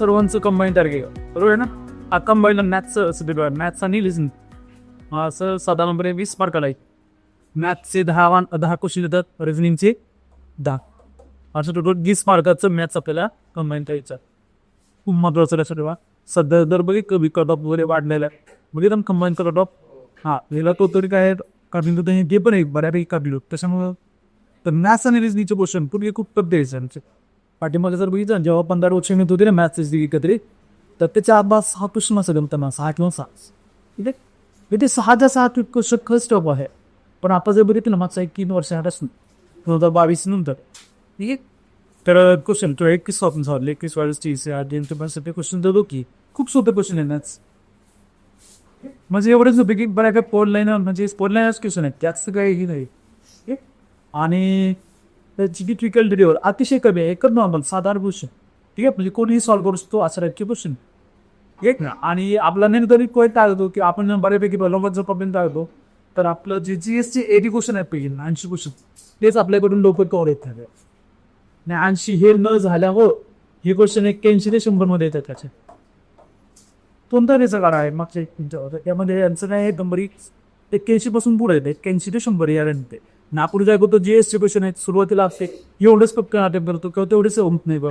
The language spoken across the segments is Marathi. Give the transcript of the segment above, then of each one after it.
सर्वांचं कंबाईन टार्गेट बरोबर आहे ना? हा कंबाईन मॅथ्सचं असं ते मॅथ्स आणि लिझन असं साधारणपणे वीस मार्काला आहे मॅथ्सचे दहा वान दहा क्वेश्चन येतात. रिझनिंगचे दहा. असं टोटल वीस मार्काचं मॅथ्स आपल्याला कंबाईन करायचं खूप महत्त्वाचं लक्षात ठेवा. सध्या दर बघे कमी कट ऑफ वगैरे वाढलेला आहे. म्हणजे एकदम कंबाईन कट ऑफ हां गेला तो तरी काय काढून तर हे पण आहे बऱ्यापैकी काढलो त्याच्यामुळं तर मॅथ्स आणि रिझनिंगचे क्वेश्चन पूर्वी खूप टफ द्यायचे आमचे. पाठीमागे जर बघितलं जेव्हा पंधरा वर्ष येत होते ना मॅथ्सचे एकत्रित तर त्याच्या आत सहा क्वेश्चन असं गमतं सहा किंवा सहा ठीक आहे म्हणजे सहाच्या सहा क्वेश्चन खरंच आहे. पण आता जर बघितलं ना मागचा एक तीन वर्ष आताच दोन हजार बावीस नंतर. ठीक आहे? तर क्वेश्चन तो एकवीस स्वप्न झाले एकवीस वाढीस तीस आठ ते क्वेश्चन देतो की खूप सोपे क्वेश्चन आहे मॅथ्स म्हणजे एवढेच होते की बऱ्या काय पोल लाईन म्हणजे पोल लाईनच क्वेश्चन आहेत. त्याचं काही हे नाही. ठीक आणि त्याची डिफिकल्टी लेवल अतिशय कमी आहे. एकदम नॉर्मल साधारण क्वेश्चन ठीक आहे? म्हणजे कोणीही सॉल्व्ह करू शकतो असं टाईपचे क्वेश्चन एक ना आणि आपला निर्धारित कोण टाळतो की आपण बऱ्यापैकी जर प्रॉब्लेम टाळतो तर आपलं जे G S T eighty question आहे पैकी ऐंशी क्वेश्चन तेच आपल्याकडून लवकर कवर येत नाही आणि ऐंशी हे न झाल्यावर हे क्वेश्चन एक्क्याऐंशी ते शंभरमध्ये येतात त्याचे कोणता त्याचा काळ आहे मागच्या यामध्ये त्यामध्ये यांचं काय आहे नंबरी एक्क्याऐंशी पासून पुढे येते. एक्क्याऐंशी ते शंभर या रेंट ते नागपूर काय करतो जी एस टी क्वेश्चन आहेत सुरुवातीला असते एवढंच फक्त अटेम्प्ट करतो किंवा तेवढेच होत नाही बघ.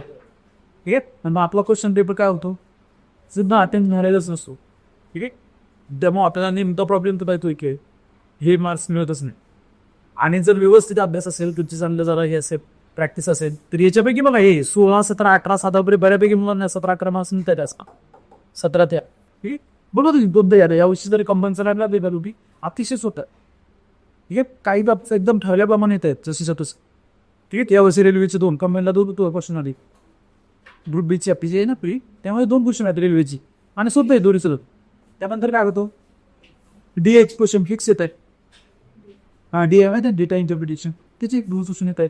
ठीक आहे? आणि मग आपला क्वेश्चन पेपर काय होतो? सुद्धा अटेम्प्ट झालेलाच नसतो. ठीक आहे? त्यामुळे आपल्याला नेमका प्रॉब्लेम तर येतो की हे मार्क्स मिळतच नाही. आणि जर व्यवस्थित अभ्यास असेल तुमचे चांगलं जरा हे असेल प्रॅक्टिस असेल तर याच्यापैकी बघा हे सोळा सतरा अठरा साधापर्यंत बऱ्यापैकी मुलांना सतरा अकरा मार्क्स मिळतात असं सतरा त्या ठीक आहे? बघा तुम्ही दोनदा यार यावर्षी जरी कंपनीचं लागला ते तुम्ही अतिशय स्वतः ठीक आहे? काही बाबत एकदम ठरल्याप्रमाणे येत आहेत जशी तसं. ठीक आहे? यावर्षी रेल्वेचे दोन कंपनीला दोन तो क्वेश्चन आली. ग्रुप बीची आपली जी आहे ना प्री त्यामध्ये दोन क्वेश्चन आहेत रेल्वेची. आणि सोपं आहे दोन्ही सुद्धा त्यानंतर काय होतो? डी एच क्वेश्चन फिक्स येत आहे हां डी एम आहे डेटा इंटरप्रिटेशन त्याचे एक दोन क्वेश्चन येत आहेत.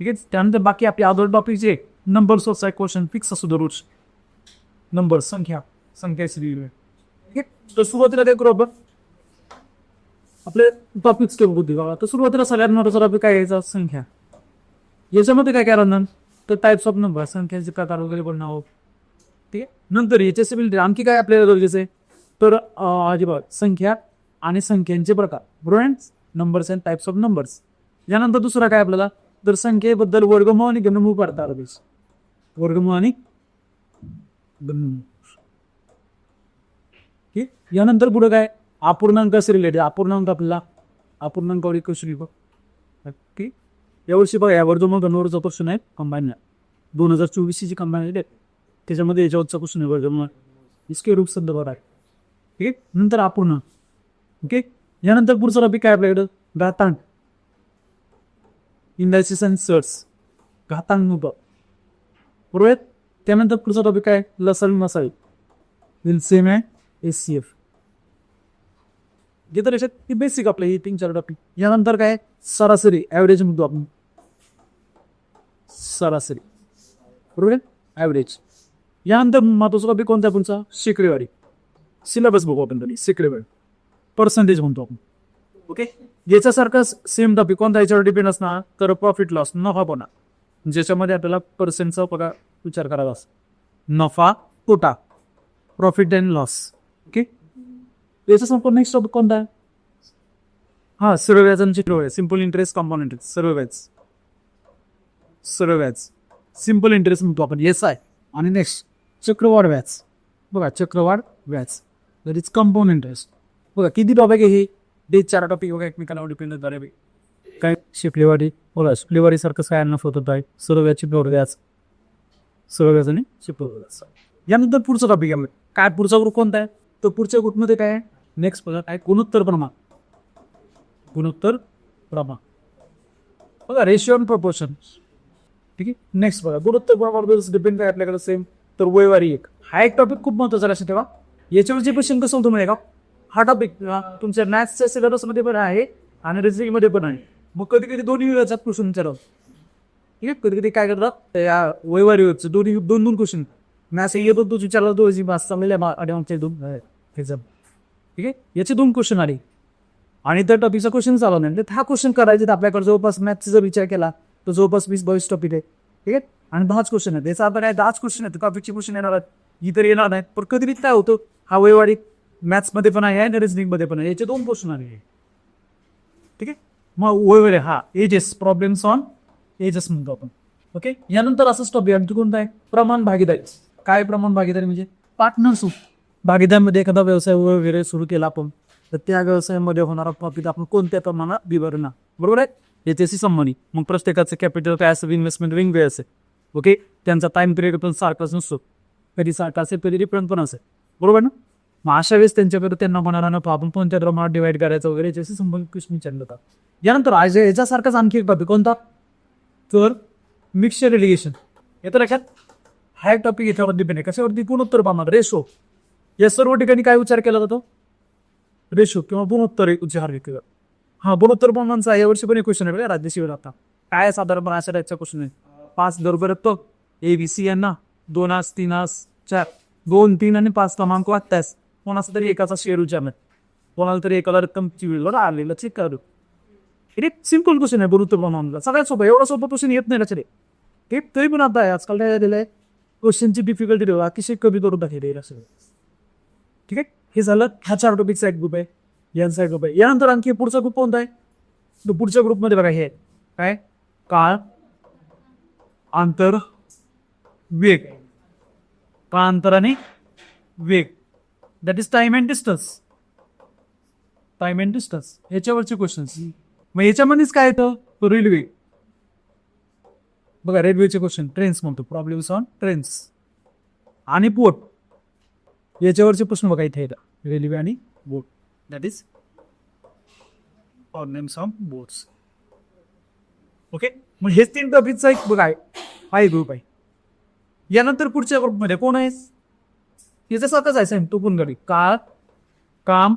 ठीक आहे? त्यानंतर बाकी आपले अदर टॉपिकचे नंबर ऑफ क्वेश्चन फिक्स असतो दररोज नंबर संख्या. संख्या ठीक आहे? तर सुरुवातीला काय करू आपण आपले टॉपिक स्टेप होते बघा तर सुरुवातीला सगळ्यात महत्त्वाचा टॉपिक काय यायचा? संख्या. याच्यामध्ये काय काय राहणार तर टाईप्स ऑफ नंबर संख्याचे प्रकार वगैरे पण नाव ठीक आहे? नंतर याच्यासिबिलिटी आणखी काय आपल्याला गरजेचं आहे? तर अजिबात संख्या आणि संख्यांचे प्रकार. बरोबर numbers and types of numbers यानंतर दुसरा काय आपल्याला? तर संख्येबद्दल वर्गमूळ आणि घनमूळ पडता आलं पाहिजे वर्गमूळ आणि घनमूळ. ठीक? यानंतर पुढे काय? अपूर्णांकाशी रिलेटेड अपूर्णांक आपल्याला. अपूर्णांकावर कशी बघ. ठीक यावर्षी बघा यावर जो मग गणवरचा क्वेश्चन आहे कंबाईन दोन हजार चोवीसची जी कंबाईन आहे त्याच्यामध्ये याच्यावरचा क्वेश्चन आहे वर्गमूळ इसके रूप संद बरं आहे ठीक आहे? नंतर अपूर्ण. ओके? यानंतर पुढचा टॉपिक काय आपल्याकडं? घातांक. इंडायसिस अँड सर्स घातांक बरोबर? त्यानंतर पुढचा टॉपिक काय? लसण मसाई विल सेम आहे. एस सी एफ तर याच्यात ती बेसिक आपलं ही तीन चार टॉपिक यानंतर काय? सरासरी ॲव्हरेज म्हणतो आपण. सरासरी. बरोबर आहे? ॲव्हरेज यानंतर महत्त्वाचा टॉपिक कोणता आहे तुमचा शेकडेवारी. सिलेबस बघू आपण तरी शेकडेवारी. पर्सेंटेज म्हणतो आपण. ओके याच्यासारखा सेम टॉपिक कोणता याच्यावर डिपेंड असणार? तर प्रॉफिट लॉस नफा पोना ज्याच्यामध्ये आपल्याला पर्सेंटचा पगार विचार करावा असतो नफा तोटा प्रॉफिट अँड लॉस ओके याचा संपूर्ण नेक्स्ट टॉपिक कोणता आहे? हा सर्व व्याजांची ठेव आहे सिंपल इंटरेस्ट कॉम्पोनेंट सर्व व्याज सर्व व्याज सिंपल इंटरेस्ट म्हणतो आपण. येस आहे आणि नेक्स्ट चक्रवाढ व्याज. बघा चक्रवाढ व्याज. दॅट इज कंपाऊंड इंटरेस्ट बघा किती टॉपिक आहे हे? ते चार टॉपिक बघा एकमेकाला डिपेंड बऱ्यापैकी. काय? शिकलेवाडी बघा शिकलेवाडी सारखं काय अन्नफ होत आहे. सर्व व्याज चिपल्यावर व्याज सर्व व्याज आणि चिपल्यावर व्याज यानंतर पुढचा टॉपिक आहे. काय? पुढचा ग्रुप कोणता आहे? तर पुढच्या ग्रुपमध्ये काय आहे? नेक्स्ट बघा काय? गुणोत्तर प्रमाण गुणोत्तर प्रमाण बघा रेशिओ अँड प्रपोर्शन ठीक आहे? नेक्स्ट बघा गुणोत्तर प्रमाणावर डिपेंड काय आपल्याकडे? सेम तर वयवारी एक. हा एक टॉपिक खूप महत्त्वाचा लक्षात ठेवा. याच्यावरचे क्वेश्चन कसं होतं माहिती आहे का? हा टॉपिक तुमच्या मॅथ्सच्या सिलेबसमध्ये पण आहे आणि रिझनिंगमध्ये पण आहे. मग कधी कधी दोन्ही विभागात क्वेश्चन विचारतात ठीक आहे? कधी कधी काय करतात? या वयवारीवरचं दोन्ही दोन दोन क्वेश्चन मॅथ्स येतो तोच विचारला तो जी मास चांगल्या आमचे दोन एक्झाम ठीक आहे? याचे दोन क्वेश्चन आले. आणि तर टॉपिकचा क्वेश्चन चालू नाही तर हा क्वेश्चन करायचे तर आपल्याकडे जवळपास मॅथ्सचा जर विचार केला तर जवळपास वीस बावीस टॉपिक आहे. ठीक आहे? आणि दहाच क्वेश्चन आहेत. याचा आपण काय? दहाच क्वेश्चन आहेत. टॉपिकचे क्वेश्चन येणार आहेत. इतर येणार नाहीत. पण कधी काय होतं हा वैवाडिक मॅथ्समध्ये पण आहे आणि रिजनिंगमध्ये पण आहे. याचे दोन क्वेश्चन आले ठीक आहे? मग वैवाडिक हा एजेस प्रॉब्लेम्स ऑन एजेस म्हणतो आपण. ओके यानंतर असंच टॉपिक आणखी कोणता आहे? प्रमाण भागीदारी. काय प्रमाण भागीदारी म्हणजे? पार्टनरशिप भागीदारीमध्ये एखादा व्यवसाय वगैरे सुरू केला आपण तर त्या व्यवसायामध्ये होणारा प्रॉफिट आपण कोणत्या प्रमाणात विवरणा बरोबर आहे? याच्याशी संबंधित मग प्रत्येकाचं कॅपिटल काय असेल? इन्व्हेस्टमेंट विंग वे असेल. ओके त्यांचा टाइम पिरियड पण सारखाच नसतो. कधी सारखा असेल कधी डिफरंट पण असेल. बरोबर ना? मग अशा वेळेस त्यांच्याकडे त्यांना होणारा नफा आपण कोणत्या प्रमाणात डिवाइड करायचं वगैरे याच्याशी संबंधित क्वेश्चन विचारलं होता. यानंतर आज याच्यासारखाच आणखी एक टॉपिक कोणता? तर मिक्सचर रिलिगेशन येतं लक्षात? हा एक टॉपिक याच्यावर डिपेंड आहे. कशावरती? गुणोत्तर पाहणार रेशो या सर्व ठिकाणी काय विचार केला जातो? रेशो किंवा गुणोत्तर उच्चार विचार केला हा गुणोत्तर प्रमाणांचा यावर्षी पण एक क्वेश्चन आहे बघा आता. काय साधारणपणे अशा टाईपचा क्वेश्चन आहे. पाच बरोबर तो. ए बी सी यांना दोन आस तीन आस चार. दोन तीन आणि पाच क्रमांक वाटतास कोणाचा तरी एकाचा शेअर विचारणार कोणाला तरी एकाला रक्कमची वेळेवर आलेलं चेक करू. एक सिंपल क्वेश्चन आहे गुरुत्व प्रमाणाचा सगळ्यात सोपं एवढा सोपं क्वेश्चन येत नाही लक्षात हे तरी पण आता आहे आजकाल काय झालेलं आहे? क्वेश्चनची डिफिकल्टी अतिशय कमी करून टाकलेली असं ठीक आहे? हे झालं. ह्या चार टॉपिकचा एक ग्रुप आहे. यांचा एक ग्रुप आहे. यानंतर आणखी पुढचा ग्रुप कोणता आहे? पुढच्या ग्रुपमध्ये बघा हे आहे. काय? काळ अंतर वेग. काळ अंतर आणि वेग. That is time and distance time and distance ह्याच्यावरचे questions मग याच्यामध्येच काय येतं? रेल्वे बघा रेल्वेचे क्वेश्चन ट्रेन्स म्हणतो. प्रॉब्लेम्स ऑन ट्रेन्स आणि पोट याच्यावरचे प्रश्न बघा इथे येतात रेल्वे आणि boat. That is or names of boats okay मग हेच तीन टॉपिकचा एक बघा आहे हा एक ग्रुप आहे. यानंतर पुढच्या ग्रुपमध्ये कोण आहे? याच्यासारखंच आहे सेम तो पण गडी काळ काम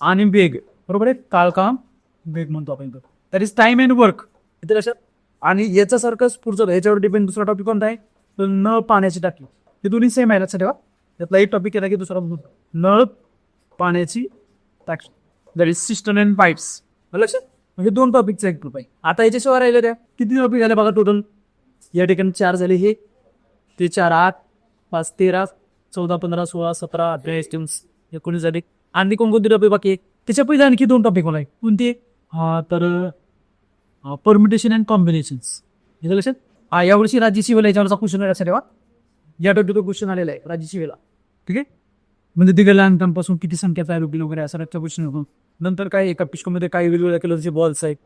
आणि वेग. बरोबर आहे? काळ काम वेग म्हणतो आपण that is time and work इथे लक्षात. आणि याच्यासारखंच पुढचं याच्यावर डिपेंड दुसरा टॉपिक कोणता आहे? तर न पाण्याची टाकी. हे दोन्ही सेम आहे लक्षात ठेवा. त्यातला एक टॉपिक केला की दुसरा नळ पाण्याची tanks that is cistern and pipes लक्षात? म्हणजे दोन टॉपिकचा एक ग्रुप आहे आता याच्याशिवाय राहिले त्या. किती टॉपिक झाले बघा टोटल या ठिकाणी चार झाले हे. ते चार आठ पाच तेरा चौदा पंधरा सोळा सतरा अठरा एस्टिम्स एकोणीस झाले. आणि कोणकोणते टॉपिक बाकी आहे त्याच्या पहिले आणखी दोन टॉपिक मला आहे कोणते? हा तर परमिटेशन अँड कॉम्बिनेशन्स हे लक्षात? हा यावर्षी राज्य शिवेला याच्यावरचा क्वेश्चन लक्षात ठेवा या टॉपिकचा क्वेश्चन आलेला आहे राज्य शिवेला. ठीक आहे? म्हणजे दिलेल्या लहानपणापासून किती संख्याचा तयार वगैरे असा टाईपचा क्वेश्चन होतो नंतर काय एका पिशकोमध्ये काही वेगवेगळ्या कलरचे बॉल्स आहेत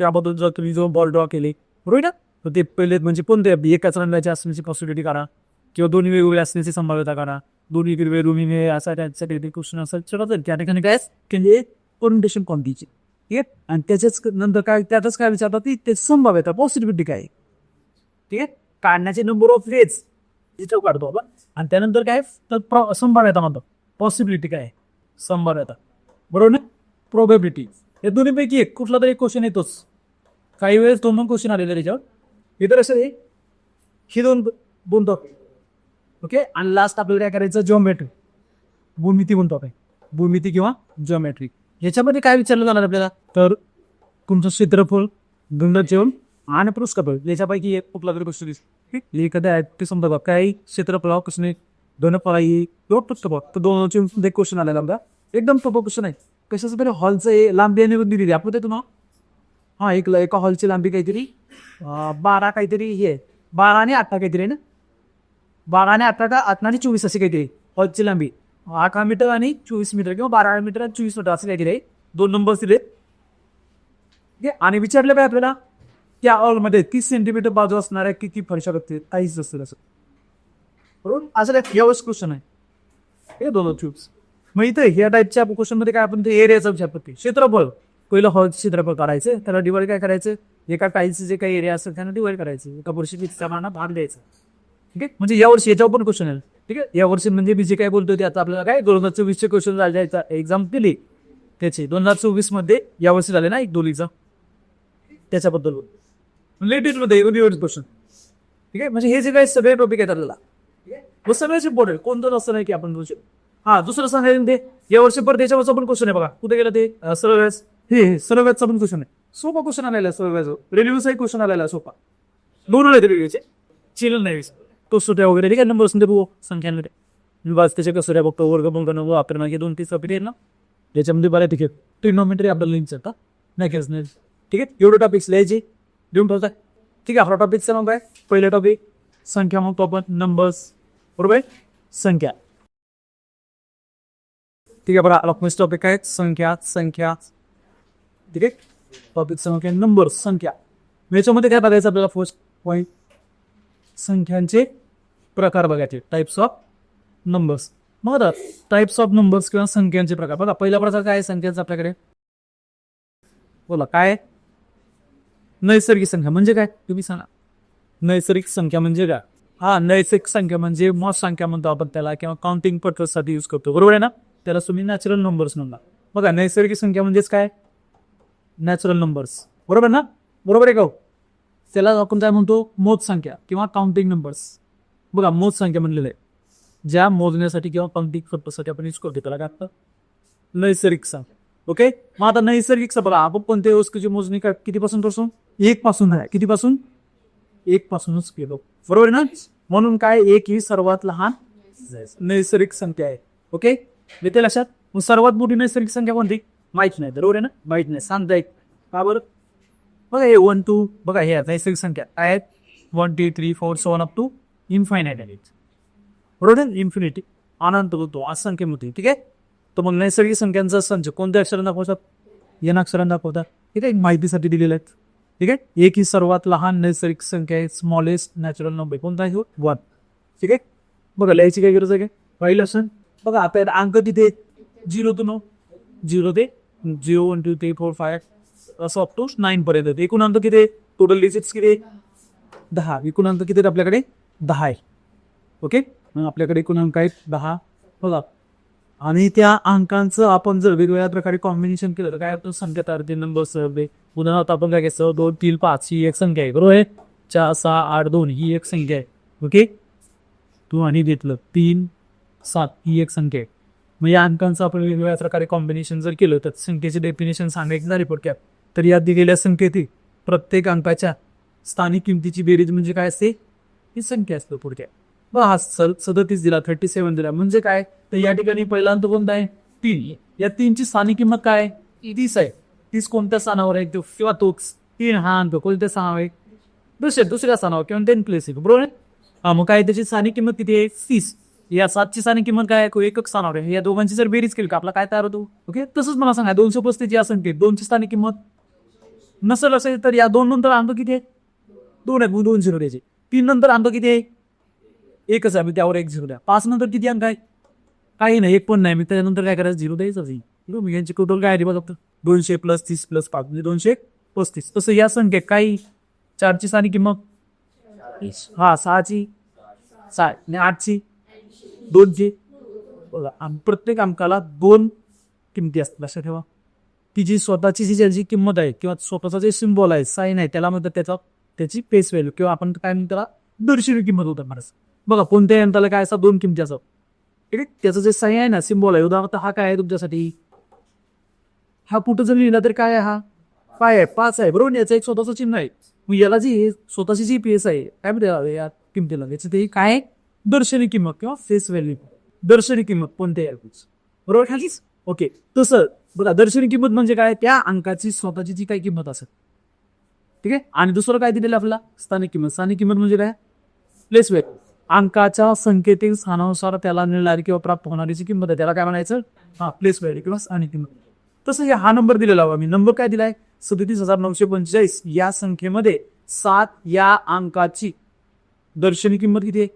त्याबद्दल जर तुम्ही जो बॉल ड्रॉ केले बरोबर ना? तर ते पहिले म्हणजे कोणते? एकाच रंगाचे असण्याची पॉसिबिलिटी करा किंवा दोन्ही वेगवेगळे असण्याची संभाव्यता करा दोन्ही हिरवे रुमिने असा त्यासाठी क्वेश्चन असेल सगळं तर त्या ठिकाणी काय म्हणजे ओरिएंटेशन कोणतीची ठीक आहे? आणि त्याच्याच नंतर काय त्यातच काय विचारतात ती ते संभाव्यता पॉसिबिलिटी काय ठीक आहे? काढण्याचे नंबर ऑफ वेज इथं काढतो आपण. आणि त्यानंतर काय तर प्र संभाव्यता म्हणतो. पॉसिबिलिटी काय आहे? संभाव्यता. बरोबर ना? प्रोबेबिलिटी हे दोन्हीपैकी एक. कुठला तरी एक क्वेश्चन येतोच. काही वेळेस दोन दोन क्वेश्चन आलेले त्याच्यावर. इतर असं आहे. ही दोन दोन टॉपिक ओके आणि लास्ट आपल्याला काय करायचं? जिओमेट्रिक भूमिती म्हणतो आपण. भूमिती किंवा जिओमेट्रिक याच्यामध्ये काय विचारलं जाणार आपल्याला? तर तुमचं क्षेत्रफळ जेवण आणि पृष्ठफळ. याच्यापैकी एक कुठला तरी गोष्ट दिसतो एखाद्या ते समजा बघा काही क्षेत्रफळ कसं धनफळाई किंवा पृष्ठफळ तर दोनचे एक क्वेश्चन आलेला आपला एकदम सोपं क्वेश्चन आहे कशाचं तरी हॉलचं आहे लांबी आणि रुंदी दिली आपण ते तुम्हाला हा एक एका हॉलची लांबी काहीतरी बारा काहीतरी हे आहे. बारा आणि अठरा काहीतरी आहे ना? बारा आणि अठरा का अठरा आणि चोवीस अशी काहीतरी हॉलची लांबी। अकरा मीटर आणि चोवीस मीटर किंवा बारा मीटर आणि चोवीस मीटर असे काहीतरी आहे दोन नंबर दिले ठीक आहे आणि विचारलं पाहिजे आपल्याला त्या ऑलमध्ये तीस सेंटीमीटर बाजू असणार आहे किती फरशा बघते काहीच असेल असं. बरोबर असं काय यावंच क्वेश्चन आहे. हे दोन ट्यूब्स मग इथे ह्या टाईपच्या क्वेश्चनमध्ये काय आपण ते एरियाचा विचार करते क्षेत्रफळ. पहिलं हॉल क्षेत्रफळ करायचं त्याला डिवाइड काय करायचं? एका टाईलचं जे काही एरिया असेल त्यांना डिवाइड करायचं. एका वर्षी किती प्रमाणात भाग द्यायचा. ठीक आहे? म्हणजे यावर्षी याच्यावर पण क्वेश्चन आहे. ठीक आहे? यावर्षी म्हणजे मी जे काय बोलतोय ते आता आपल्याला काय? दोन हजार चोवीसचे क्वेश्चन झाले एक्झाम दिली. त्याचे दोन हजार चोवीसमध्ये यावर्षी झाले ना एक दोलीचा त्याच्याबद्दल बोल. मध्ये युनिव्हर्स क्वेश्चन ठीक आहे? म्हणजे हे जे काही सगळे टॉपिक आहेत आपल्याला. मग सगळ्याच इम्पॉर्टंट कोणतं असं नाही की आपण बोलू शकतो हा दुसरं सांगायचं ते. या वर्षी परत त्याच्यावरचा पण क्वेश्चन आहे बघा. कुठे गेलं ते? अं, सरळ व्याज हे सरळ व्याजचा पण क्वेश्चन आहे. सोपा क्वेश्चन आलेला आहे सरळ व्याज रेल्वेचा एक क्वेश्चन आलेला सोपा. दोन आले रेल्वेचे चिल नाही कसोट्या वगैरे. ठीक आहे? नंबर असून ते बघू संख्यांमध्ये मी बस त्याच्या कसोट्या बघतो वर्ग बघतो नवं वापरणं हे दोन तीन सब्जेक्ट ना. ज्याच्यामध्ये बऱ्या ठीक आहे ट्रिग्नोमेट्री आपल्याला लिंक का? नाही केस नाही ठीक आहे? एवढं टॉपिक्स लिहायचे. देऊन ठेवताय. ठीक आहे आपला टॉपिकचा मग काय? पहिला टॉपिक संख्या मग आपण नंबर्स बरोबर? संख्या. ठीक आहे बरं आपला फर्स्ट टॉपिक आहे संख्या संख्या. ठीक आहे? टॉपिक संख्या नंबर संख्या. याच्यामध्ये काय बघायचं आपल्याला फर्स्ट पॉईंट संख्यांचे प्रकार बघायचे. टाईप्स ऑफ नंबर्स मग आता टाईप्स ऑफ नंबर्स किंवा संख्यांचे प्रकार. बघा पहिला प्रकार काय आहे संख्यांचा आपल्याकडे? बोला काय नैसर्गिक संख्या म्हणजे काय? तुम्ही सांगा. नैसर्गिक संख्या म्हणजे काय? हा नैसर्गिक संख्या म्हणजे मॉस संख्या म्हणतो आपण त्याला किंवा काउंटिंग पर्पजसाठी यूज करतो. बरोबर आहे ना? त्याला तुम्ही नॅचरल नंबर्स म्हणला. बघा नैसर्गिक संख्या म्हणजेच काय? नॅचरल नंबर्स बरोबर ना? बरोबर आहे का हो? त्याला आपण काय म्हणतो? मोज संख्या किंवा काउंटिंग नंबर्स बघा मोज संख्या म्हणलेलं आहे. ज्या मोजण्यासाठी किंवा काउंटिंग पर्पजसाठी आपण यूज करतो त्याला काय नैसर्गिक संख्या. ओके? मग आता नैसर्गिक संख्या बघा आपण कोणत्याही वस्तूची मोजणी काय कितीपासून करतो? एक पासून आहे कितीपासून? एक पासूनच केलो. बरोबर आहे ना? म्हणून काय एक ही सर्वात लहान नैसर्गिक संख्या आहे. ओके? येते लक्षात? मग सर्वात मोठी नैसर्गिक संख्या कोणती? माहीत नाही. बरोबर आहे ना? माहीत नाही. सांगता एक का बरं? बघा हे वन टू बघा हे नैसर्गिक संख्या काय आहेत one two three four seven up to infinite आहेत. बरोबर आहे इन्फिनिटी अनंत होतो असंख्यमती ठीक आहे? तर मग नैसर्गिक संख्यांचा संच म्हणजे कोणत्या अक्षरांना दाखवतात? एन अक्षरांना दाखवतात. ठीक आहे माहितीसाठी दिलेले आहेत. ठीक आहे? एक ही सर्वात लहान नैसर्गिक संख्या आहे स्मॉलेस्ट नॅचरल नंबर कोणता आहे? वन ठीक आहे? बघा लिहायची काय गरज आहे काय पहिलं असेल? बघा आपल्याला अंक तिथे झिरो टू नऊ झिरो ते zero one two three four five असं अप टू नाईन पर्यंत एकूण अंक किती टोटल डिजिट्स किती दहा. एकूण अंक किती आपल्याकडे? दहा आहे. ओके? मग आपल्याकडे एकूण अंक आहेत दहा. बघा आणि त्या अंकांचं आपण जर वेगवेगळ्या प्रकारे कॉम्बिनेशन केलं तर काय होतं? संख्या तयार होते नंबर सर्वे उदाहरणार्थ आपण काय घ्यायचं दोन तीन पाच ही एक संख्या आहे बरोबर आहे? चार सहा आठ दोन ही एक संख्या आहे. ओके? तू आणि घेतलं तीन सात ही एक संख्या आहे. मग या अंकांचं आपण वेगवेगळ्या प्रकारे कॉम्बिनेशन जर केलं तर संख्येचे डेफिनेशन सांगायचं झाली पोटक्यात तर यात दिलेल्या संख्येतील प्रत्येक अंकाच्या स्थानिक किमतीची बेरीज म्हणजे काय असते? ही संख्या असते पुढच्या. बघ हा सदतीस दिला थर्टी सेवन दिला. म्हणजे काय? तर या ठिकाणी पहिला अंक कोणता आहे? तीन. या तीनची स्थानिक किंमत काय तीस. आहे. तीस कोणत्या स्थानावर आहे? तो किंवा तोच तीन हा अंक कोणत्या स्थानावर आहे? दुसऱ्या दुसऱ्या स्थानावर किंवा टेन प्लेस आहे. बरोबर आहे? हा मग काय त्याची स्थानिक किंमत किती आहे? तीस. या सातची स्थानिक किंमत काय आहे? एकच स्थानावर आहे. या दोघांची जर बेरीज केली का आपला काय तयार होतो? ओके? तसंच मला सांगा दोनशे पस्तीस या संख्येत दोनची स्थानिक किंमत? नसेल असेल तर या दोन नंतर अंक किती आहे? दोन आहेत मग दोन झिरो द्यायचे. तीन नंतर अंक किती आहे? एकच आहे त्यावर एक झिरो द्या. पाच नंतर किती अंक आहे काही नाही एक पण नाही. मी त्याच्यानंतर काय करायचं? झिरो द्यायचं बरोबर यांची टोटल काय आहे बघा फक्त. दोनशे प्लस तीस प्लस पाच म्हणजे दोनशे पस्तीस. तसं या संख्येत काही चारची स्थानिक किंमत? हा सहाची? सहा. आणि आठची? दोनची. बघा आम- प्रत्येक अंकाला दोन किमती असतात. लक्षात ठेवा. ती जी स्वतःची जी ज्याची किंमत आहे किंवा स्वतःचा जे सिम्बॉल आहे साईन आहे त्याला म्हणतात त्याचा त्याची फेस व्हॅल्यू किंवा आपण काय म्हणतो त्याला? दर्शनी किंमत होतं महाराज बघा कोणत्याही यंत्राला काय असतात दोन किमती असं ठीक आहे? त्याचं जे सही आहे ना सिम्बॉल आहे उदाहरणार्थ हा काय आहे तुमच्यासाठी? हा कुठं जर लिहिला तरी काय आहे हा? पाय आहे पाच आहे बरोबर? याचं एक स्वतःचं चिन्ह आहे. मग याला जी स्वतःची जी पेस आहे काय म्हणते या किमतीला. याचं ते काय आहे? दर्शनी किंमत किंवा फेस व्हॅल्यू दर्शनी किंमत कोणत्याही एअरपोर्ट बरोबर खालीच? ओके. तसं बघा दर्शनी किंमत म्हणजे काय? त्या अंकाची स्वतःची जी काही किंमत असेल. ठीक आहे? आणि दुसरं काय दिलेलं आपला स्थानिक किंमत. स्थानिक किंमत म्हणजे काय? प्लेस व्हॅल्यू अंकाच्या संकेतिक स्थानानुसार त्याला मिळणारी किंवा प्राप्त होणारी जी किंमत आहे. त्याला काय म्हणायचं? हा प्लेस व्हॅल्यू किंवा स्थानिक किंमत. तसं हे हा नंबर दिलेला हवा. मी नंबर काय दिलाय? सदतीस हजार नऊशे पंचेचाळीस. या संख्येमध्ये सात या अंकाची दर्शनी किंमत किती आहे?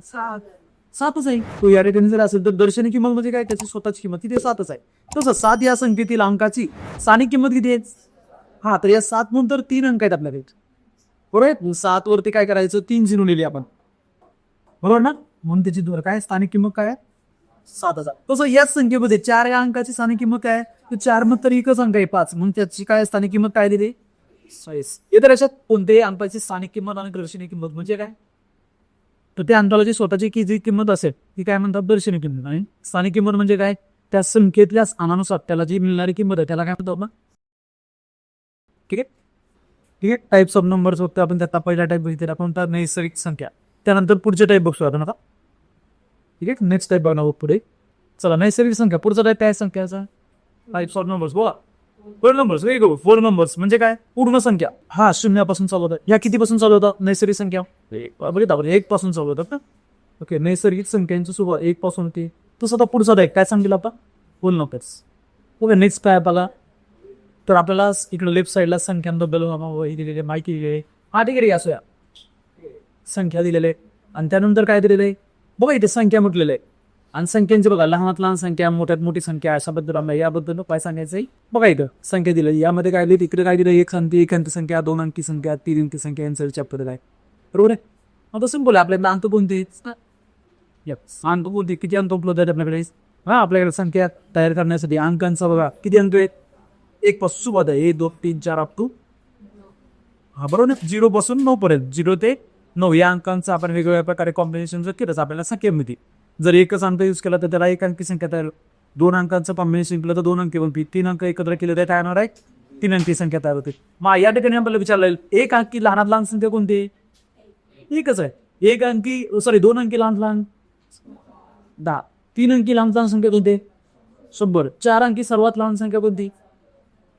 सात. सातच आहे. तो या रेटेने जर असेल तर दर्शनी किंमत म्हणजे काय? त्याची स्वतःची किंमत. किती? सातच आहे. तसं सात या संख्येतील अंकाची स्थानिक किंमत किती आहे? हा तर या सात नंतर तीन अंक आहेत आपल्याकडे. बरोबर? सात वरती काय करायचं? तीन झिरो लिहिली आपण. बरोबर ना? म्हणून त्याची दूर काय स्थानिक किंमत काय सात हजार. तसं याच संख्येमध्ये चार या अंकाची स्थानिक किंमत काय तर चार मग तर एकच अंक आहे पाच. म्हणून त्याची काय स्थानिक किंमत काय दिली? चाळीस. इतर याच्यात कोणत्याही अंकाची स्थानिक किंमत आणि दर्शनी किंमत म्हणजे काय? तर त्या अंकाला स्वतःची की जी किंमत असेल ती काय म्हणतात? दर्शनी किंमत. आणि स्थानिक किंमत म्हणजे काय? त्या संख्येतल्या स्थानानुसार त्याला जी मिळणारी किंमत आहे त्याला काय म्हणतो आपण? ठीक आहे? ठीक आहे? टाईप्स ऑफ नंबर्स बघतो आपण. त्याचा पहिला टाईप बघितला आपण त्या नैसर्गिक संख्या. त्यानंतर पुढचे टाईप बघतो आता आता ठीक आहे? नेक्स्ट टाईप बघणार पुढे. चला नैसर्गिक संख्या. पुढचा टाईप काय आहे संख्याचा? टाईप्स ऑफ नंबर्स बोला four numbers very good four numbers म्हणजे काय? पूर्ण संख्या. हा शून्यापासून चालू होतात या कितीपासून चालू होतात नैसर्गिक संख्या. एक एक पासून चालू होतात ना ओके नैसर्गिक संख्यांची सुरुवात एक पासून होती. तसं आता पुढचा टाईप काय सांगितलं आपण? फोर नंबर्स ओके नेक्स्ट काय आपल्याला तर आपल्याला इकडे लेफ्ट साईडला संख्यांबद्दल हे दिलेले माहिती दिलेली आहे. हा ठीक आहे असूया संख्या दिलेले आणि त्यानंतर काय दिलेलं आहे? बघा इथे संख्या म्हटलेलं आहे. आणि संख्यांची बघा लहानात लहान संख्या मोठ्यात मोठी संख्या अशाबद्दल आम्हाला याबद्दल काय सांगायचं आहे बघा इथं संख्या दिलं यामध्ये काय दिली तिकडे काय दिलं एक अंकी एक अंकी संख्या दोन अंकी संख्या तीन अंकी संख्या यांचं चॅप्टर आहे. बरोबर आहे? आता सिंपल आहे. आपल्याला अंक कोणते यप अंक कोणते? किती अंक उपलब्ध आहेत आपल्याकडे? हा आपल्याकडे संख्या तयार करण्यासाठी अंकांचा बघा किती अंक आहेत? एक पासून सुरुवात आहे. एक दोन तीन चार अप टू हा बरोबर झिरो पासून नऊ पर्यंत. झिरो ते नऊ या अंकांचं आपण वेगवेगळ्या प्रकारे कॉम्बिनेशन जर केलं आपल्याला संख्या मिळते. जर एकच अंक यूज केला तर त्याला एक अंकी संख्या तयार दोन अंकांचं कॉम्बिनेशन केलं तर दोन अंकी बनते तीन अंक एकत्र केले तर काय होणार आहे? तीन अंकी संख्या तयार होते. मग या ठिकाणी आपल्याला विचारलं जाईल, एक अंकी लहानात लहान संख्या कोणती? एकच आहे. एक अंकी सॉरी दोन अंकी लहान लहान? दहा. तीन अंकी लहान लहान संख्या कोणते? शंभर. चार अंकी सर्वात लहान संख्या कोणती?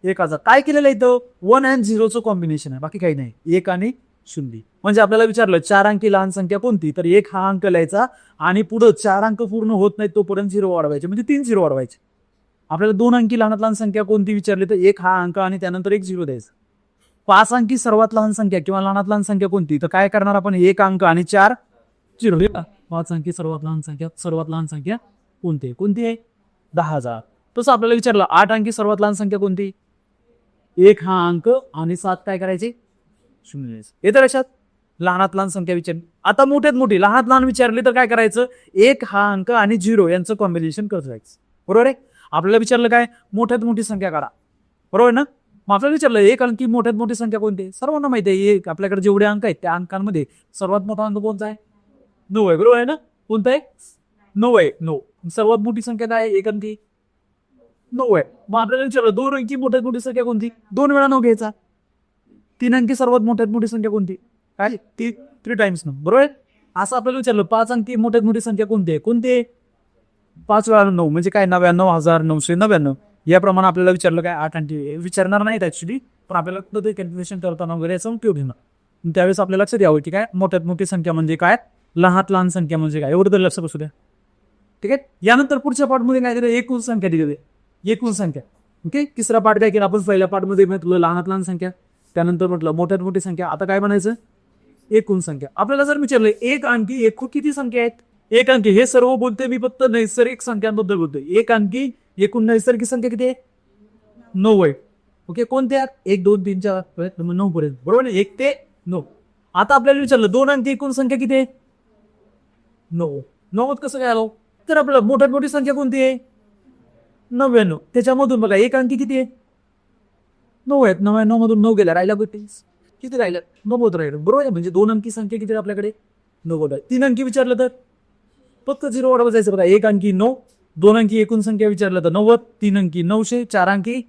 एक हजार. काय केलेलं आहे इथं? वन अँड झिरोचं कॉम्बिनेशन आहे. बाकी काही नाही. एक आणि शून्य म्हणजे आपल्याला विचारलं चार अंकी लहान संख्या कोणती? तर एक हा अंक लिहायचा आणि पुढं चार अंक पूर्ण होत नाही तोपर्यंत झिरो वाढवायचे. म्हणजे तीन झिरो वाढवायचे. आपल्याला दोन अंकी लहानात लहान संख्या कोणती विचारली तर एक हा अंक आणि त्यानंतर एक झिरो द्यायचा. पाच अंकी सर्वात लहान संख्या किंवा लहानात लहान संख्या कोणती? तर काय करणार आपण? एक अंक आणि चार झिरो. पाच अंकी सर्वात लहान संख्या सर्वात लहान संख्या कोणती? आहे? कोणती आहे? दहा हजार. तसं आपल्याला विचारलं आठ अंकी सर्वात लहान संख्या कोणती? एक हा अंक आणि सात काय करायचे? शून्य येतं लक्षात? लहानात लहान संख्या विचारली. आता मोठ्यात मोठी लहानात लहान विचारली तर काय करायचं? एक हा अंक आणि झिरो यांचं कॉम्बिनेशन करत जायचं बरोबर आहे? आपल्याला विचारलं काय? मोठ्यात मोठी संख्या काढा. बरोबर आहे ना? मग आपल्याला विचारलं एक अंकी मोठ्यात मोठी संख्या कोणती आहे? सर्वांना माहिती आहे एक. आपल्याकडे जेवढे अंक आहेत त्या अंकांमध्ये सर्वात मोठा अंक कोणता आहे? नऊ आहे. बरोबर आहे ना? कोणता आहे? नऊ आहे. नऊ. सर्वात मोठी संख्या काय आहे? एक अंकी. नऊ आहे. मग आपल्याला विचारलं दोन अंकी मोठ्यात मोठी संख्या कोणती? दोन वेळा नऊ घ्यायचा. तीन अंकी सर्वात मोठ्यात मोठी संख्या कोणती? काय? ती थ्री टाइम्स न. बरोबर आहे? असं आपल्याला विचारलं. पाच अंकी मोठ्यात मोठी संख्या कोणती आहे? कोणती पाच वेळा नऊ म्हणजे काय? नव्याण्णव हजार नऊशे नव्याण्णव. याप्रमाणे आपल्याला विचारलं काय? आठ अंकी. विचारणार नाहीत ऍक्च्युली पण आपल्याला फक्त ते कॅल्क्युलेशन करताना वगैरे याचा उपयोग घेणं त्यावेळेस आपल्याला लक्षात यावं की काय? मोठ्यात मोठी संख्या म्हणजे काय? लहान लहान संख्या म्हणजे काय? एवढं तर लक्षात बसू द्या. ठीक आहे? यानंतर पुढच्या पार्टमध्ये काय केलं एकूण संख्या दिली एकूण संख्या. ओके? तिसरा पार्ट काय केला? आपण पहिल्या पार्टमध्ये म्हटलं लहानात लहान संख्या. त्यानंतर म्हटलं मोठ्यात मोठी संख्या. आता काय म्हणायचं? एकूण संख्या. आपल्याला जर विचारलं एक अंकी एकूण किती संख्या आहेत? एक अंकी हे सर्व बोलते मी फक्त नैसर्गिक संख्यांबद्दल बोलतोय. एक अंकी एकूण नैसर्गिक संख्या किती आहे? नऊ आहे ओके कोणत्या एक दोन तीन चार मग नऊ पर्यंत. बरोबर ना? एक ते नऊ. आता आपल्याला विचारलं दोन अंकी एकूण संख्या किती आहे? नऊ. नव्वद कसं काय आलो? तर आपल्याला मोठ्यात मोठी संख्या कोणती आहे? नव्याण्णव. त्याच्यामधून बघा एक अंकी किती आहे? नऊ आहेत नव्याण्णव मधून नऊ गेल्या. राहिल्या किती किती राहिल्या? नव्वद राहिलं. बरोबर आहे. म्हणजे दोन अंकी संख्या किती आपल्याकडे? नव्वद आहे. तीन अंकी विचारलं तर? फक्त झिरो वाढवत जायचं बघा. एक अंकी नऊ दोन अंकी एकूण संख्या विचारलं तर नव्वद तीन अंकी नऊशे चार अंकी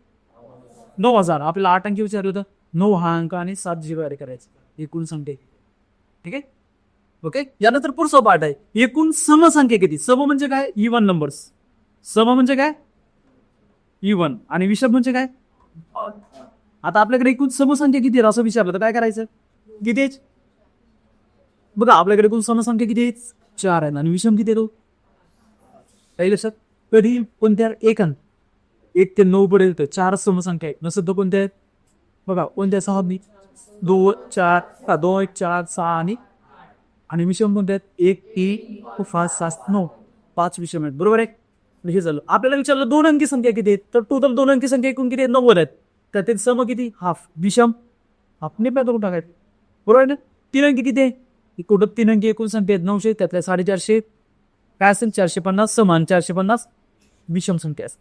नऊ हजार. आपल्याला आठ अंकी विचारलं तर? नऊ हा अंक आणि सात झिरो अरे करायचं. एकूण संख्या. ठीक आहे? ओके? यानंतर पुढचा पाठ आहे. एकूण समसंख्या किती? सम म्हणजे काय? E इवन नंबर्स सम म्हणजे काय? E इवन आणि विषम म्हणजे काय? आता आपल्याकडे एकूण समसंख्या किती आहे असं विचारलं तर काय करायचं? किती बघा आपल्याकडे एकूण समसंख्या किती आहे चार आहेत. आणि विषम किती आहे तो? काही लक्षात कधी? कोणत्या? एक अंक एक ते नऊ पर्यंत चार समसंख्या आहेत. नसत तर कोणत्या आहेत? बघा कोणत्या सहा मी दोन चार दोन एक चार सहा आणि आणि विषम कोणते आहेत? एक तीन पाच सात नऊ. पाच विषम आहेत. बरोबर आहे? हे झालं. आपल्याला विचारलं दोन अंकी संख्या किती आहेत? तर टोटल दोन अंकी संख्या एकूण किती आहेत? नव्वद आहेत. तर ते सम किती? हाफ विषम हाफने पण करून टाकायचं. बरोबर आहे ना? तीन अंकी किती आहे? एकूण तीन अंकी एकूण संख्या आहेत नऊशे त्यातल्या साडेचारशे. काय असेल? चारशे पन्नास समान चारशे पन्नास विषम संख्या असेल.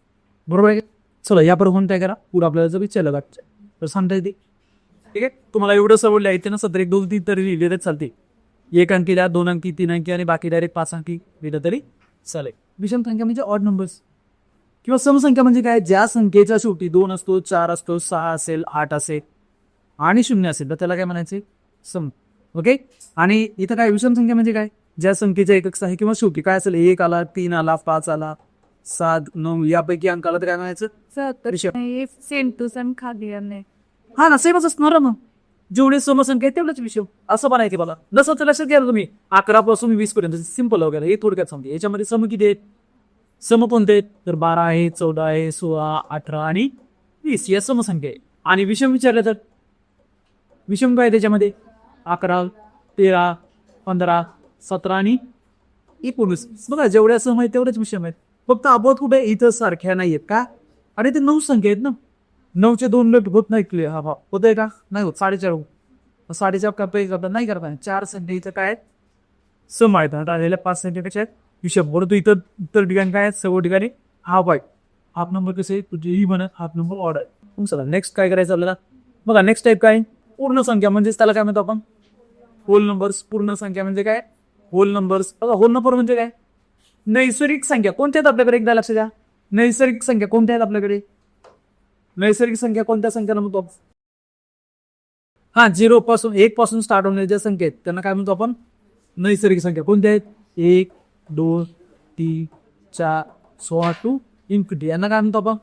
बरोबर आहे चला चला यापर्यंत काय करा? पुढे आपल्याला जर विचारलं लागतं तर सांगता येते. ठीक आहे? तुम्हाला एवढं सवडलं आहे ते ना सत्र एक दोन तीन तरी लिहिले तरी चालते. एक अंकी द्या दोन अंकी तीन अंकी आणि बाकी डायरेक्ट पाच अंकी लिहिलं तरी चालेल. विषम संख्या म्हणजे ऑड नंबर्स किंवा समसंख्या म्हणजे काय? ज्या संख्येच्या शेवटी दोन असतो चार असतो सहा असेल आठ असेल आणि शून्य असेल तर त्याला काय म्हणायचे? सम. ओके? आणि इथं काय? विषम संख्या म्हणजे काय? ज्या संख्येच्या एकक आहे किंवा शेवटी काय असेल? एक आला तीन आला पाच आला सात नऊ यापैकी अंक आला तर काय म्हणायचं? विषम. सेम टू सेम खाली आणि हा. ना सेमच असणार ना मग. जेवढे समसंख्या तेवढंच विषय असं पण आहे की मला जसं लक्षात घ्या तुम्ही अकरा पासून वीस पर्यंत. सिंपल वगैरे हे थोडक्यात सांगते. याच्यामध्ये सम किती आहेत? सम कोणते आहेत तर बारा आहे चौदा आहे सोळा अठरा आणि वीस या समसंख्या आहे. आणि विषम विचारले तर? विषम काय त्याच्यामध्ये? अकरा तेरा पंधरा सतरा आणि एकोणीस. बघा जेवढ्या सम आहेत तेवढेच विषम आहेत. फक्त अबोध कुठे इथं सारख्या नाही आहेत का? आणि ते नऊ संख्या आहेत ना? नऊचे दोन लोट होत नाही क्लिअर हा भाव होतंय का? नाही होत. साडेचार होत साडेचार का पे करता नाही करता. चार संख्या इथं काय आहेत? सम आहेत. आलेल्या राहिलेल्या पाच संख्या कशा आहेत? हिशोब बरं तू इतर इतर ठिकाणी काय आहेत? सर्व ठिकाणी हाफ आहे. हाफ नंबर कसे आहे तुझे ही म्हणत हाफ नंबर ऑर्डर आहे. चला नेक्स्ट काय करायचं आपल्याला? बघा नेक्स्ट टाईप काय? पूर्ण संख्या म्हणजेच त्याला काय म्हणतो आपण? होल नंबर्स पूर्ण संख्या म्हणजे काय? होल नंबर्स बघा होल नंबर म्हणजे काय? नैसर्गिक संख्या. कोणत्या आहेत आपल्याकडे? एकदा लक्ष द्या. नैसर्गिक संख्या कोणत्या आहेत आपल्याकडे? नैसर्गिक संख्या कोणत्या संख्याला म्हणतो आपण? हा झिरो पासून एक पासून स्टार्ट होणाऱ्या ज्या संख्या आहेत त्यांना काय म्हणतो आपण? नैसर्गिक संख्या. कोणत्या आहेत? एक दोन तीन चार सोळा टू इन्क्विटी यांना काय म्हणतो आपण?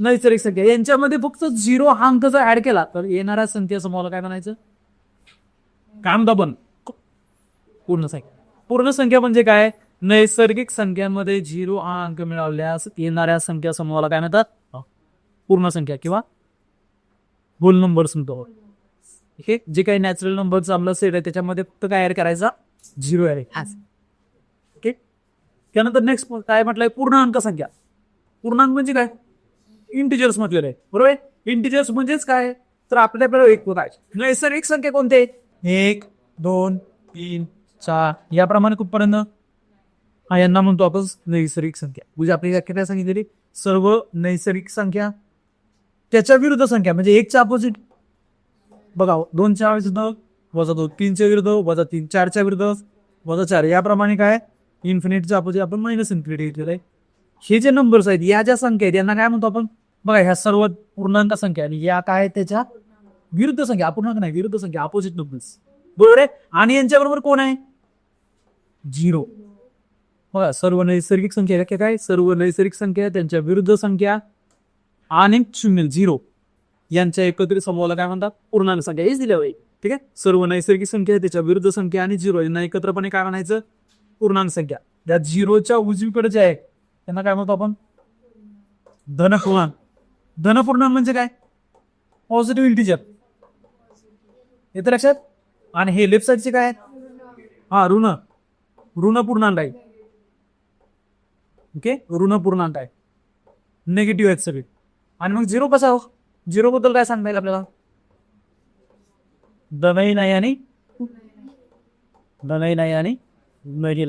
नैसर्गिक संख्या. यांच्यामध्ये फक्त झिरो हा अंक जर ऍड केला तर येणाऱ्या संख्या समोर काय म्हणायचं? काय म्हणतो आपण पूर्ण संख्या. पूर्ण संख्या म्हणजे काय? नैसर्गिक संख्यांमध्ये झिरो हा अंक मिळवल्यास येणाऱ्या संख्या समूहाला काय म्हणतात? पूर्ण संख्या किंवा होल नंबर म्हणतो हे जे काही नॅचरल नंबरचा आपला सेट आहे त्याच्यामध्ये फक्त काय ऍड करायचा? झिरो ऍड त्यानंतर नेक्स्ट काय म्हटलंय? पूर्णांक संख्या. पूर्णांक म्हणजे काय? इंटिजर्स म्हटलेलं आहे. बरोबर? आहे इंटिजर्स म्हणजेच काय? तर आपल्याकडे एक काय नैसर्गिक संख्या कोणते एक दोन तीन चार. याप्रमाणे कुठपर्यंत? हा यांना म्हणतो आपण नैसर्गिक संख्या. म्हणजे आपली व्याख्या काय सांगितलेली सर्व नैसर्गिक संख्या त्याच्या विरुद्ध संख्या म्हणजे एकच्या अपोजिट बघा दोनच्या विरुद्ध वजा दोन. तीनच्या विरुद्ध वजा तीन. चारच्या विरुद्ध वजा चार. याप्रमाणे काय? इन्फिनिटच्या अपोजिट आपण मायनस इन्फिनिटी घेतलेलं आहे हे जे नंबर्स आहेत या ज्या संख्या आहेत यांना काय म्हणतो आपण? बघा ह्या सर्व पूर्णांक संख्या आणि या काय त्याच्या? विरुद्ध संख्या अपूर्णांक नाही विरुद्ध संख्या अपोजिट नंबर्स बरोबर आहे? आणि यांच्याबरोबर कोण आहे? झिरो बघा सर्व नैसर्गिक संख्या काय? सर्व नैसर्गिक संख्या त्यांच्या विरुद्ध संख्या आणि शून्य झिरो यांच्या एकत्रित समूहाला काय म्हणतात? पूर्णांक संख्या. हेच दिल्या ठीक आहे? सर्व नैसर्गिक संख्या त्याच्या विरुद्ध संख्या आणि झिरो यांना एकत्रपणे काय म्हणायचं? पूर्णांक संख्या. त्या झिरोच्या उजवीकडे जे आहे त्यांना काय म्हणतो आपण? धनपूर्णांक. धनपूर्णांक म्हणजे काय? पॉझिटिव्ह इंटिजर येतं लक्षात? आणि हे लेफ्ट साईडचे काय हा ऋण. ऋण पूर्णांक आहे. ओके ऋण पूर्णांक आहे. निगेटिव्ह आहेत सगळे. आणि मग झिरो कसा हो? झिरो बद्दल काय सांगता येईल आपल्याला? धनही नाही आणि? धनही नाही आणि ऋणही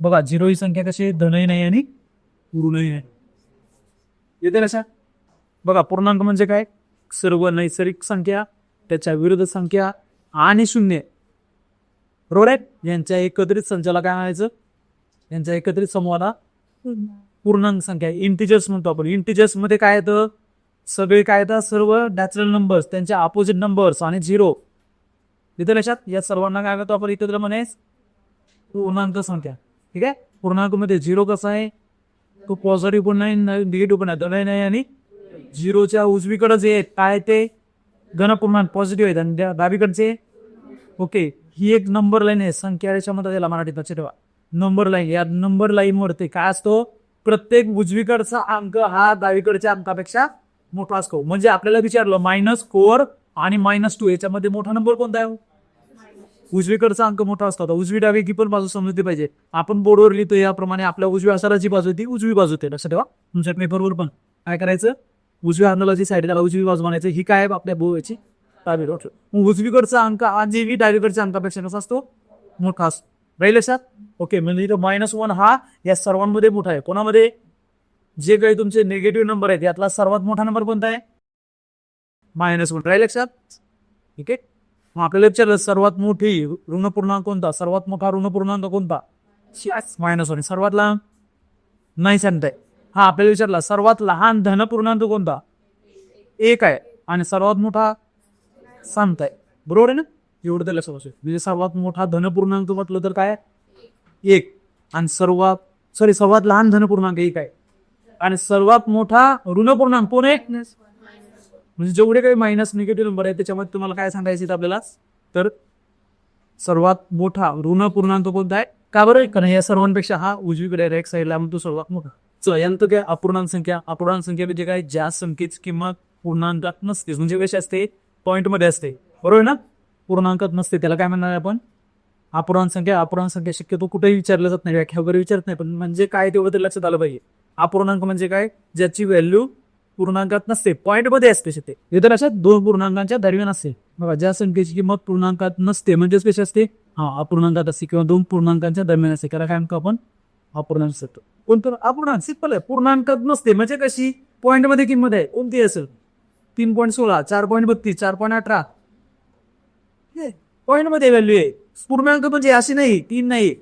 बघा झिरो ही संख्या कशी आहे? धनही नाही आणि ऋणही नाही. येते लक्षात बघा पूर्णांक म्हणजे काय? सर्व नैसर्गिक संख्या त्याच्या विरुद्ध संख्या आणि शून्य. बरोबर आहे? यांच्या एकत्रित संचाला काय म्हणायचं? यांच्या एकत्रित समूहाला पूर्णांक संख्या इंटिजर्स म्हणतो आपण. इंटिजर्समध्ये काय येतं? सगळे काय येतात? सर्व नॅचरल नंबर्स त्यांच्या अपोजिट नंबर्स आणि झिरो तिथे लक्षात? या सर्वांना काय करतो आपण? एकत्र म्हणे पूर्णांक संख्या. ठीक आहे? पूर्णांकमध्ये झिरो कसा आहे? तो पॉझिटिव्ह पण नाही निगेटिव्ह पण नाही दोन्ही नाही आणि झिरोच्या उजवीकडे जे आहेत काय ते? घनपूर्णांक पॉझिटिव्ह आहेत. आणि त्या डावीकडचे ओके ही एक नंबर लाईन आहे. संख्या याच्यामध्ये त्याला मराठीत लक्ष ठेवा. नंबर लाईन या नंबर लाईनवर ते काय असतो? प्रत्येक उजवीकडचा अंक हा डावीकडच्या अंकापेक्षा मोठा असतो. म्हणजे आपल्याला विचारलं मायनस फोर आणि मायनस टू याच्यामध्ये मोठा नंबर कोणता आहे हो? उजवीकडचा अंक मोठा असतो. आता उजवी डावी की पण बाजू समजली पाहिजे. आपण बोर्डवर लिहितो याप्रमाणे आपल्या उजव्या हाताला जी बाजू ती उजवी बाजू आहे. लक्षात ठेवा. तुमच्या पेपरवर पण. काय करायचं? उजव्या हाताला जी साईड त्याला उजवी बाजू म्हणायचं. ही काय आपल्या बोवाची डावी मग उजवीकडचा अंक आणि डावीकडच्या अंकापेक्षा कसा असतो? मोठा असतो. राहील लक्षात? ओके म्हणजे इथं मायनस वन हा या सर्वांमध्ये मोठा आहे. कोणामध्ये? जे काही तुमचे निगेटिव्ह नंबर आहेत यातला सर्वात मोठा नंबर कोणता आहे? मायनस वन राहील लक्षात? ठीक आहे? आपल्याला विचारलं सर्वात मोठी ऋण पूर्णांक कोणता? सर्वात मोठा ऋण पूर्णांक कोणता मायनस वन सर्वात लहान नाही सांगताय हा आपल्याला विचारला सर्वात लहान धन पूर्णांक कोणता? एक आहे. आणि सर्वात मोठा सांगताय बरोबर आहे ना? एवढं तर लक्षात असू म्हणजे सर्वात मोठा धनपूर्णांक म्हटलं तर काय? एक. आणि सर्वात सॉरी सर्वात लहान धनपूर्णांक एक आहे. आणि सर्वात मोठा ऋणपूर्णांक कोण आहे? म्हणजे जेवढे काही मायनस निगेटिव्ह नंबर आहे त्याच्यामध्ये तुम्हाला काय सांगायचं आपल्याला? तर सर्वात मोठा ऋण पूर्णांक कोणता आहे? का बरं? कारण या सर्वांपेक्षा हा उजवीकडे राईट साईडला मग सर्वात मोठा. चयंत काय अपूर्णांक संख्या अपूर्णांक संख्या म्हणजे काय? ज्या संख्येची किंमत पूर्णांकात नसते. म्हणजे कशी असते? पॉईंटमध्ये मध्ये असते. बरोबर ना? पूर्णांकात नसते. त्याला काय म्हणणार आहे आपण? अपूर्णांक संख्या अपूर्णांक संख्या. शक्यतो कुठेही विचारलं जात नाही. व्याख्या वगैरे विचारत नाही. पण म्हणजे काय तेवढं तरी लक्षात आलं पाहिजे. अपूर्णांक म्हणजे काय? ज्याची व्हॅल्यू पूर्णांकात नसते. Point मध्ये असते ते. हे तर अशा दोन पूर्णांकांच्या दरम्यान असते. बघा ज्या संख्येची किंमत पूर्णांकात नसते म्हणजेच कशी असते हा अपूर्णांकात असते किंवा दोन पूर्णांकांच्या दरम्यान असते. त्याला काय? म्हणतो आपण अपूर्णांक असतो. कोणतं? अपूर्णांक. सिंपल आहे. पूर्णांकात नसते म्हणजे कशी? Point मध्ये किंमत आहे. कोणती असेल? तीन पॉईंट सोळा चार पॉईंट बत्तीस चार पॉईंट अठरा. पॉईंटमध्ये व्हॅल्यू आहे. पूर्णांक म्हणजे अशी नाही तीन नाही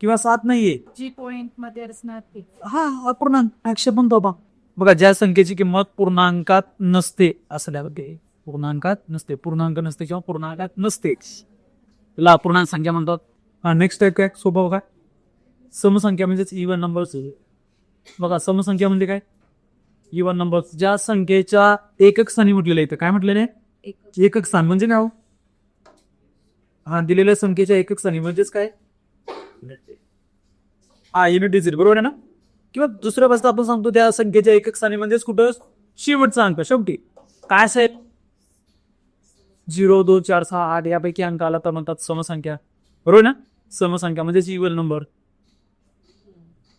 किंवा सात नाहीये जी पॉइंटमध्ये असणार हा अपूर्णांक. आक्षेप म्हणतो आपण बघा ज्या संख्येची किंमत पूर्णांकात नसते असल्यावर पूर्णांकात नसते. पूर्णांक नसते किंवा पूर्णांकात नसते. त्याला अपूर्णांक संख्या म्हणतात. हा नेक्स्ट टाईप काय सोपं बघा. समसंख्या म्हणजेच इवन नंबर्स बघा समसंख्या म्हणजे काय? इवन नंबर्स ज्या संख्येच्या एकक स्थानी म्हटलेलं इथं काय म्हटलेलं आहे? एकक स्थान. म्हणजे काय हो? हा दिलेल्या संख्येच्या एकक स्थानी. म्हणजेच काय? हा युनिट डिजिट बरोबर आहे ना? किंवा दुसऱ्या भाषेत आपण सांगतो त्या संख्येच्या एकक स्थानी म्हणजेच कुठं शेवटचा अंक शेवटी. काय साहेब झिरो दोन चार सहा आठ यापैकी अंक आला तर म्हणतात समसंख्या. बरोबर ना? समसंख्या म्हणजेच इवन नंबर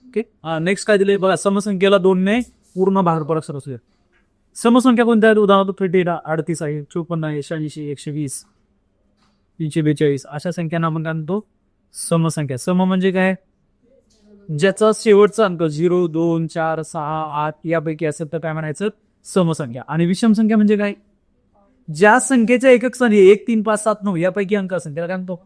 ओके हा नेक्स्ट काय दिले बघा समसंख्येला दोनने पूर्ण भाग पर अक्षर असू समसंख्या कोणत्या आहेत? उदाहरणार्थ थर्टी अडतीस आहे चोपन्न आहे शहाऐंशी एकशे वीस तीनशे बेचाळीस. अशा संख्यांना आपण काय म्हणतो? समसंख्या. सम म्हणजे काय? ज्याचा शेवटचा अंक झिरो दोन चार सहा आठ यापैकी असेल तर काय म्हणायचं? समसंख्या. आणि विषम संख्या म्हणजे काय? ज्या संख्येच्या एकक स्थानी एक तीन पाच सात नऊ यापैकी अंक असेल त्याला काय म्हणतो?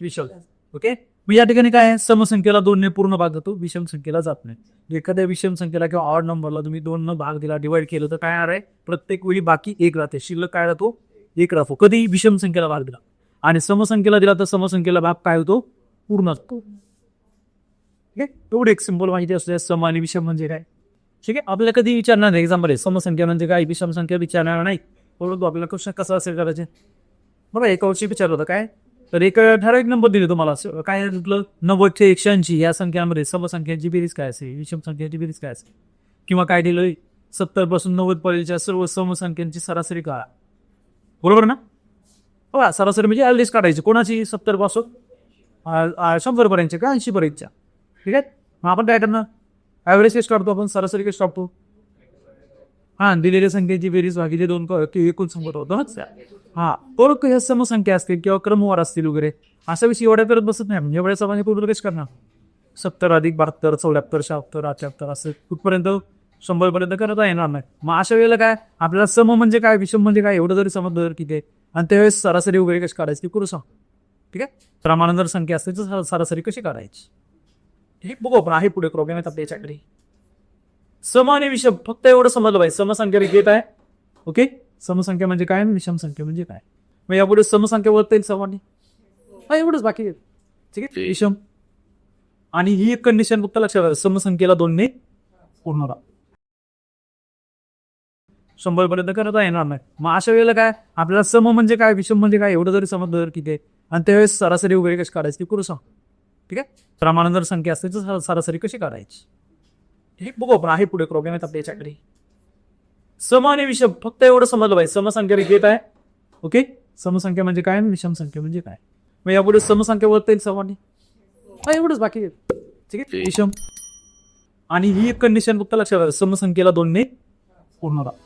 विषम. ओके? मग या ठिकाणी काय आहे? समसंख्येला दोनने पूर्ण भाग जातो विषम संख्येला जात नाही. एखाद्या विषम संख्येला किंवा ऑड नंबरला तुम्ही दोन भाग दिला डिवाइड केलं तर काय येणार आहे? प्रत्येक वेळी बाकी एक राहते. शिल्लक काय राहतो? एक राहतो. कधी विषम संख्येला भाग दिला. आणि समसंख्येला दिला तर समसंख्येला भाग काय होतो? पूर्ण असतो ठीक आहे? एवढी एक सिंपल माहिती असू द्या सम आणि विषम म्हणजे काय? ठीक आहे? आपल्याला कधी विचारणार नाही. एक्झाम्पल समसंख्या म्हणजे काय? विषम संख्या विचारणार नाही. परंतु आपल्याला क्वेश्चन कसं असेल करायचे? बघा एका वर्षी विचारलं होतं काय? तर एक ठराविक नंबर दिले तुम्हाला. काय म्हटलं? नव्वद ते एकशे ऐंशी या संख्यांमध्ये समसंख्यांची बेरीज काय असेल? विषम संख्यांची बेरीज काय असेल? किंवा काय दिलं सत्तरपासून नव्वद पर्यंतच्या सर्व समसंख्यांची सरासरी काळा बरोबर ना? बघा सरासरी म्हणजे ॲव्हरेज काढायची. कोणाची? सत्तरपासून? शंभर पर्यंतच्या का? ऐंशी पर्यंतच्या? ठीक आहे? मग आपण काय करणार? ॲव्हरेज कशी काढतो आपण सरासरी कशी काढतो. हा दिलेल्या संख्येची बेरीज बाकीचे दोन क- एकूण संपत होतो ना हा ओळख ह्या समसंख्या असतील किंवा क्रमवार असतील वगैरे असा विषय एवढ्या करत बसत नाही म्हणजे एवढ्या समाने पूर्ण कशी करणार? सत्तर अधिक बहात्तर चौऱ्याहत्तर शहात्तर अठ्याहत्तर असं कुठपर्यंत शंभरपर्यंत करता येणार नाही. मग अशा वेळेला काय? आपल्याला सम म्हणजे काय? विषम म्हणजे काय? एवढं जरी समजलं तर ठीक आहे. आणि त्यावेळेस सरासरी वगैरे कशी काढायची ती करू सांग ठीक आहे? प्रमाण जर संख्या असते तर सरासरी कशी काढायची? हे बघू आपण आहे पुढे प्रोग्राम आहेत आपल्या याच्याकडे. सम आणि विषम फक्त एवढं समजलं पाहिजे. समसंख्या घेत आहे ओके? समसंख्या म्हणजे काय विषम संख्या म्हणजे काय? मग यापुढे समसंख्या वरता येईल समाने? हा एवढंच बाकी. ठीक आहे? विषम. आणि ही एक कंडिशन फक्त लक्षात. समसंख्येला दोनने पूर्ण राहा. शंभर पर्यंत करता येणार नाही. मग अशा वेळेला काय? आपल्याला सम म्हणजे काय? विषम म्हणजे काय? एवढं जरी समजलं तर ठीक आहे. आणि त्यावेळेस सरासरी वगैरे कशी काढायची ती करू सांग. ठीक आहे? प्रमाण जर संख्या असते तर सर- सरासरी कशी काढायची? हे बघू आपण आहे पुढे प्रोग्राम आहेत आपल्या याच्याकडे. सम आणि विषम फक्त एवढं समजलं पाहिजे. समसंख्या घेत आहे. ओके समसंख्या म्हणजे काय विषम संख्या म्हणजे काय? मग यापुढे समसंख्या वरता येईल समाने एवढंच बाकी. ठीक आहे? विषम. आणि ही एक कंडिशन फक्त लक्षात. समसंख्येला दोनने पूर्ण राहा